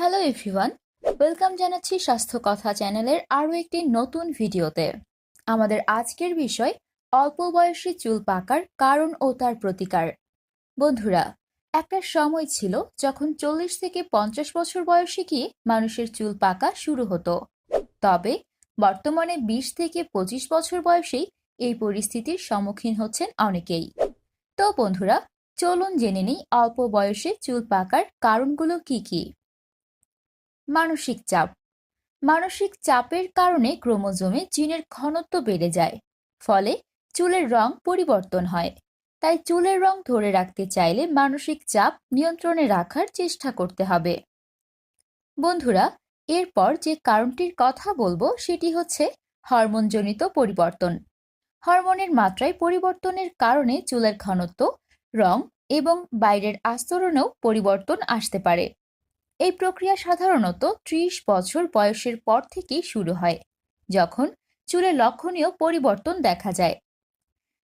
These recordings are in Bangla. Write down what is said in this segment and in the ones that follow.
হ্যালো এভরিওয়ান ওয়েলকাম জানাচ্ছি স্বাস্থ্য কথা চ্যানেলের আরও একটি নতুন ভিডিওতে। আমাদের আজকের বিষয়, অল্প বয়সী চুল পাকার কারণ ও তার প্রতিকার। বন্ধুরা, একটা সময় ছিল যখন চল্লিশ থেকে পঞ্চাশ বছর বয়সে গিয়ে মানুষের চুল পাকা শুরু হতো। তবে বর্তমানে বিশ থেকে পঁচিশ বছর বয়সেই এই পরিস্থিতির সম্মুখীন হচ্ছেন অনেকেই। তো বন্ধুরা, চলুন জেনে নিই অল্প বয়সে চুল পাকার কারণগুলো কি কি। মানসিক চাপ। মানসিক চাপের কারণে ক্রোমোজোমে জিনের ঘনত্ব বেড়ে যায়, ফলে চুলের রং পরিবর্তন হয়। তাই চুলের রং ধরে রাখতে চাইলে মানসিক চাপ নিয়ন্ত্রণে রাখার চেষ্টা করতে হবে। বন্ধুরা, এরপর যে কারণটির কথা বলব সেটি হচ্ছে হরমোনজনিত পরিবর্তন। হরমোনের মাত্রায় পরিবর্তনের কারণে চুলের ঘনত্ব, রং এবং বাইরের আস্তরণেও পরিবর্তন আসতে পারে। এই প্রক্রিয়া সাধারণত ত্রিশ বছর বয়সের পর থেকেই শুরু হয়, যখন চুলে লক্ষণীয় পরিবর্তন দেখা যায়।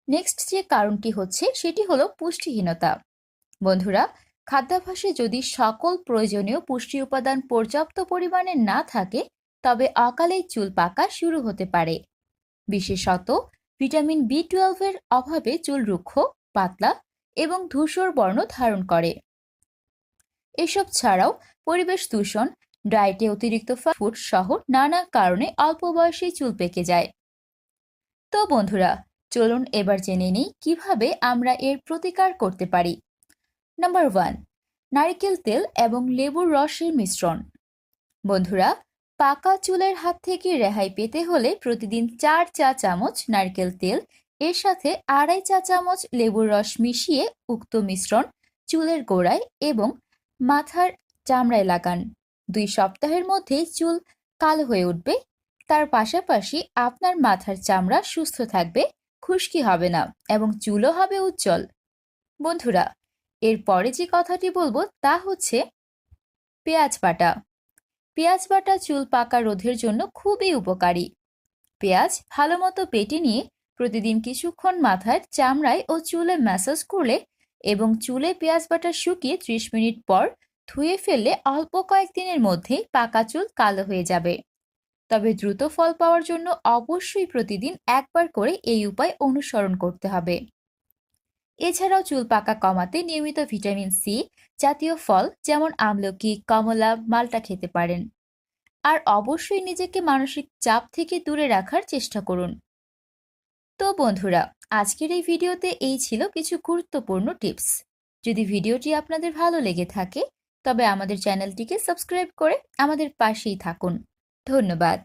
নেক্সট যে কারণটি হচ্ছে, সেটি হলো পুষ্টিহীনতা। বন্ধুরা, খাদ্যাভ্যাসে যদি সকল প্রয়োজনীয় পুষ্টি উপাদান পর্যাপ্ত পরিমাণে না থাকে, তবে অকালেই চুল পাকা শুরু হতে পারে। বিশেষত ভিটামিন বি টুয়েলভের অভাবে চুল রুক্ষ, পাতলা এবং ধূসর বর্ণ ধারণ করে। এসব ছাড়াও পরিবেশ দূষণ, ডায়েটে অতিরিক্ত ফুড সহ নানা কারণে অল্প বয়সেই চুল পেকে যায়। তো বন্ধুরা, চলুন এবার জেনে নিই কীভাবে আমরা এর প্রতিকার করতে পারি। নাম্বার ওয়ান নারিকেল তেল এবং লেবুর রসের মিশ্রণ। বন্ধুরা, পাকা চুলের হাত থেকে রেহাই পেতে হলে প্রতিদিন চার চা চামচ নারকেল তেল, এর সাথে আড়াই চা চামচ লেবুর রস মিশিয়ে উক্ত মিশ্রণ চুলের গোড়ায় এবং মাথার চামড়ায় লাগান। দুই সপ্তাহের মধ্যেই চুল কালো হয়ে উঠবে। তার পাশাপাশি আপনার মাথার চামড়া সুস্থ থাকবে, খুশকি হবে না এবং চুলও হবে উজ্জ্বল। বন্ধুরা এরপরে যে কথাটি বলব তা হচ্ছে পেঁয়াজ বাটা। পেঁয়াজ বাটা চুল পাকা রোধের জন্য খুবই উপকারী। পেঁয়াজ ভালো মতো পেটে নিয়ে প্রতিদিন কিছুক্ষণ মাথার চামড়ায় ও চুলে ম্যাসাজ করলে এবং চুলে পেঁয়াজ বাটা শুকিয়ে ত্রিশ মিনিট পর ধুয়ে ফেললে অল্প কয়েকদিনের মধ্যেই পাকা চুল কালো হয়ে যাবে। তবে দ্রুত ফল পাওয়ার জন্য অবশ্যই প্রতিদিন একবার করে এই উপায় অনুসরণ করতে হবে। এছাড়াও চুল পাকা কমাতে নিয়মিত ভিটামিন সি জাতীয় ফল যেমন আমলকি, কমলা, মালটা খেতে পারেন। আর অবশ্যই নিজেকে মানসিক চাপ থেকে দূরে রাখার চেষ্টা করুন। তো বন্ধুরা, আজকের এই ভিডিওতে এই ছিল কিছু গুরুত্বপূর্ণ টিপস। যদি ভিডিওটি আপনাদের ভালো লেগে থাকে তবে আমাদের চ্যানেলটিকে সাবস্ক্রাইব করে আমাদের পাশেই থাকুন। ধন্যবাদ।